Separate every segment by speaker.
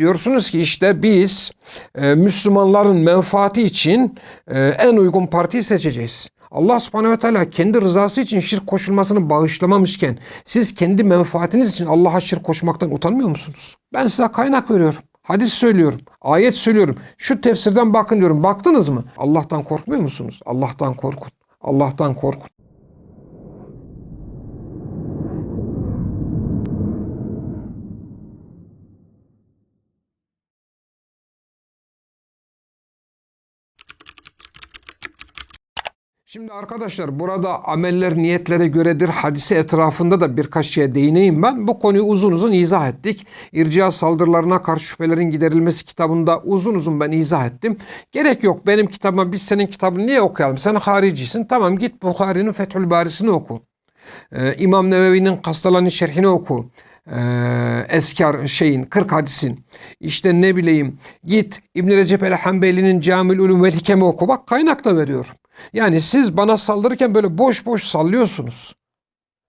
Speaker 1: diyorsunuz ki işte biz e, Müslümanların menfaati için e, en uygun partiyi seçeceğiz. Allah subhanehu ve teala kendi rızası için şirk koşulmasını bağışlamamışken siz kendi menfaatiniz için Allah'a şirk koşmaktan utanmıyor musunuz? Ben size kaynak veriyorum. Hadis söylüyorum. Ayet söylüyorum. Şu tefsirden bakın diyorum. Baktınız mı? Allah'tan korkmuyor musunuz? Allah'tan korkun. Allah'tan korkun. Şimdi arkadaşlar burada ameller niyetlere göredir hadise etrafında da birkaç şeye değineyim ben. Bu konuyu uzun uzun izah ettik. İrcia saldırılarına karşı şüphelerin giderilmesi kitabında uzun uzun ben izah ettim. Gerek yok benim kitabıma biz senin kitabını niye okuyalım? Sen haricisin tamam git Bukhari'nin Fethül Barisini oku. Ee, İmam Nevevi'nin Kastalani şerhini oku. Ee, Eskar şeyin 40 hadisin işte ne bileyim git İbn Recep el Hanbeli'nin Camil Ulum vel Hikem'i oku bak kaynak da veriyorum. Yani siz bana saldırırken böyle boş boş sallıyorsunuz.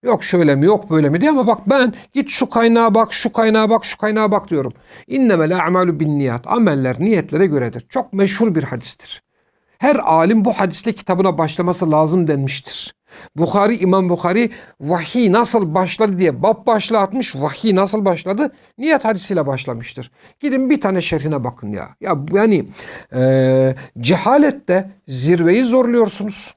Speaker 1: Yok şöyle mi yok böyle mi diye ama bak ben git şu kaynağa bak şu kaynağa bak şu kaynağa bak diyorum. İnnemel a'malu bin niyat. Ameller niyetlere göredir. Çok meşhur bir hadistir. Her alim bu hadisle kitabına başlaması lazım denmiştir. Bukhari, İmam Bukhari vahiy nasıl başladı diye bab başlığı atmış. Vahiy nasıl başladı? Niyet hadisiyle başlamıştır. Gidin bir tane şerhine bakın ya. Ya yani e, cehalette zirveyi zorluyorsunuz.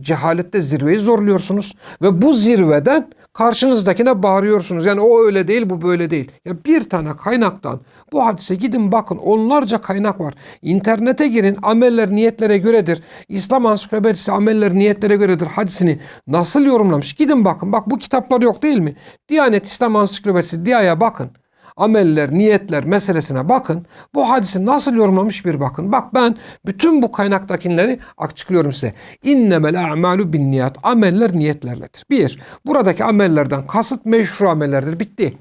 Speaker 1: Cehalette zirveyi zorluyorsunuz ve bu zirveden karşınızdakine bağırıyorsunuz. Yani o öyle değil, bu böyle değil. Ya bir tane kaynaktan bu hadise gidin bakın onlarca kaynak var. İnternete girin ameller niyetlere göredir. İslam ansiklopedisi ameller niyetlere göredir hadisini nasıl yorumlamış? Gidin bakın. Bak bu kitaplar yok değil mi? Diyanet İslam ansiklopedisi Diya'ya bakın ameller, niyetler meselesine bakın. Bu hadisi nasıl yorumlamış bir bakın. Bak ben bütün bu kaynaktakileri açıklıyorum size. İnnemel a'malu bin niyat. Ameller niyetlerledir. Bir, buradaki amellerden kasıt meşru amellerdir. Bitti.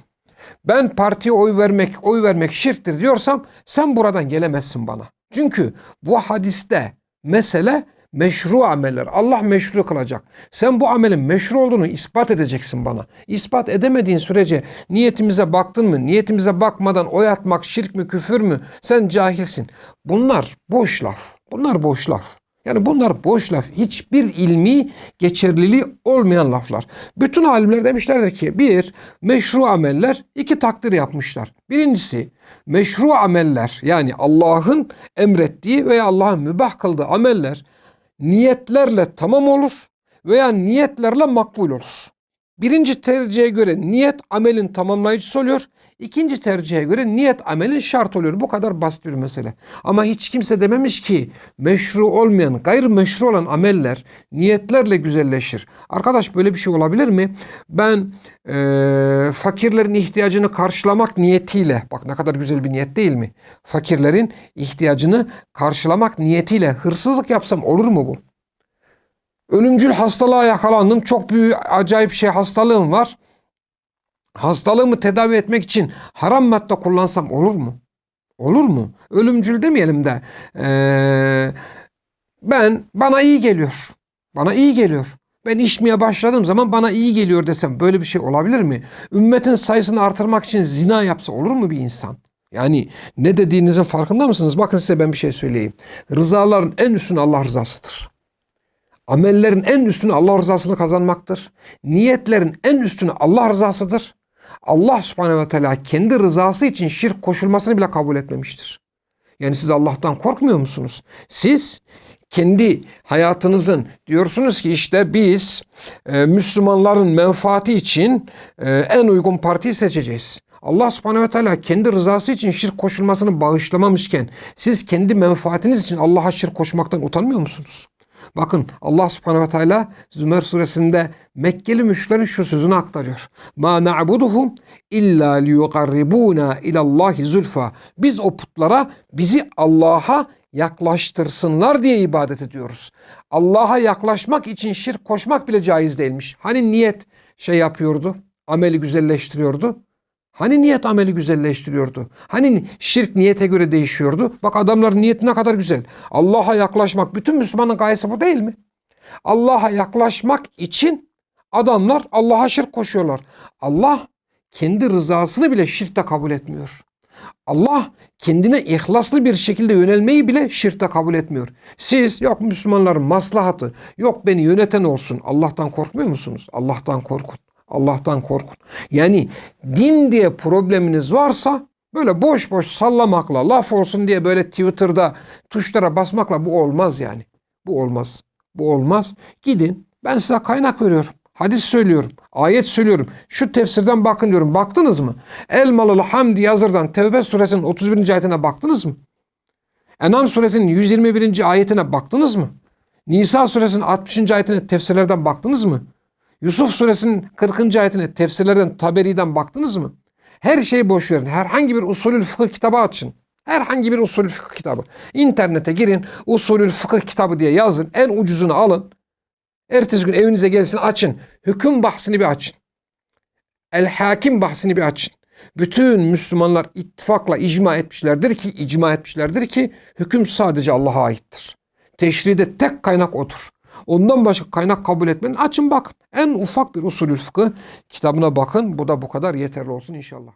Speaker 1: Ben partiye oy vermek, oy vermek şirktir diyorsam sen buradan gelemezsin bana. Çünkü bu hadiste mesele meşru ameller. Allah meşru kılacak. Sen bu amelin meşru olduğunu ispat edeceksin bana. İspat edemediğin sürece niyetimize baktın mı? Niyetimize bakmadan oy atmak şirk mü küfür mü? Sen cahilsin. Bunlar boş laf. Bunlar boş laf. Yani bunlar boş laf. Hiçbir ilmi geçerliliği olmayan laflar. Bütün alimler demişlerdir ki bir, meşru ameller iki takdir yapmışlar. Birincisi meşru ameller yani Allah'ın emrettiği veya Allah'ın mübah kıldığı ameller niyetlerle tamam olur veya niyetlerle makbul olur. Birinci tercihe göre niyet amelin tamamlayıcısı oluyor. İkinci tercihe göre niyet amelin şart oluyor. Bu kadar basit bir mesele. Ama hiç kimse dememiş ki meşru olmayan, gayrimeşru olan ameller niyetlerle güzelleşir. Arkadaş böyle bir şey olabilir mi? Ben e, fakirlerin ihtiyacını karşılamak niyetiyle, bak ne kadar güzel bir niyet değil mi? Fakirlerin ihtiyacını karşılamak niyetiyle hırsızlık yapsam olur mu bu? Ölümcül hastalığa yakalandım. Çok büyük acayip şey hastalığım var. Hastalığımı tedavi etmek için haram madde kullansam olur mu? Olur mu? Ölümcül demeyelim de ee, ben bana iyi geliyor. Bana iyi geliyor. Ben içmeye başladığım zaman bana iyi geliyor desem böyle bir şey olabilir mi? Ümmetin sayısını artırmak için zina yapsa olur mu bir insan? Yani ne dediğinizin farkında mısınız? Bakın size ben bir şey söyleyeyim. Rızaların en üstün Allah rızasıdır. Amellerin en üstünü Allah rızasını kazanmaktır. Niyetlerin en üstünü Allah rızasıdır. Allah subhanehu ve teala kendi rızası için şirk koşulmasını bile kabul etmemiştir. Yani siz Allah'tan korkmuyor musunuz? Siz kendi hayatınızın diyorsunuz ki işte biz e, Müslümanların menfaati için e, en uygun partiyi seçeceğiz. Allah subhanehu ve teala kendi rızası için şirk koşulmasını bağışlamamışken siz kendi menfaatiniz için Allah'a şirk koşmaktan utanmıyor musunuz? Bakın Allah subhanehu ve teala Zümer suresinde Mekkeli müşriklerin şu sözünü aktarıyor. Ma na'buduhum illa liyuqarribuna ilallahi zulfa. Biz o putlara bizi Allah'a yaklaştırsınlar diye ibadet ediyoruz. Allah'a yaklaşmak için şirk koşmak bile caiz değilmiş. Hani niyet şey yapıyordu, ameli güzelleştiriyordu. Hani niyet ameli güzelleştiriyordu? Hani şirk niyete göre değişiyordu? Bak adamların niyeti ne kadar güzel. Allah'a yaklaşmak bütün Müslümanın gayesi bu değil mi? Allah'a yaklaşmak için adamlar Allah'a şirk koşuyorlar. Allah kendi rızasını bile şirkte kabul etmiyor. Allah kendine ihlaslı bir şekilde yönelmeyi bile şirkte kabul etmiyor. Siz yok Müslümanların maslahatı, yok beni yöneten olsun. Allah'tan korkmuyor musunuz? Allah'tan korkun. Allah'tan korkun. Yani din diye probleminiz varsa böyle boş boş sallamakla, laf olsun diye böyle Twitter'da tuşlara basmakla bu olmaz yani. Bu olmaz. Bu olmaz. Gidin ben size kaynak veriyorum. Hadis söylüyorum. Ayet söylüyorum. Şu tefsirden bakın diyorum. Baktınız mı? Elmalılı Hamdi Yazır'dan Tevbe suresinin 31. ayetine baktınız mı? Enam suresinin 121. ayetine baktınız mı? Nisa suresinin 60. ayetine tefsirlerden baktınız mı? Yusuf suresinin 40. ayetine tefsirlerden Taberi'den baktınız mı? Her şeyi boş verin. Herhangi bir usulül fıkıh kitabı açın. Herhangi bir usulül fıkıh kitabı. İnternete girin. Usulül fıkıh kitabı diye yazın. En ucuzunu alın. Ertesi gün evinize gelsin açın. Hüküm bahsini bir açın. El hakim bahsini bir açın. Bütün Müslümanlar ittifakla icma etmişlerdir ki icma etmişlerdir ki hüküm sadece Allah'a aittir. Teşride tek kaynak odur. Ondan başka kaynak kabul etmeyin. Açın bakın. En ufak bir usulü fıkıh kitabına bakın. Bu da bu kadar yeterli olsun inşallah.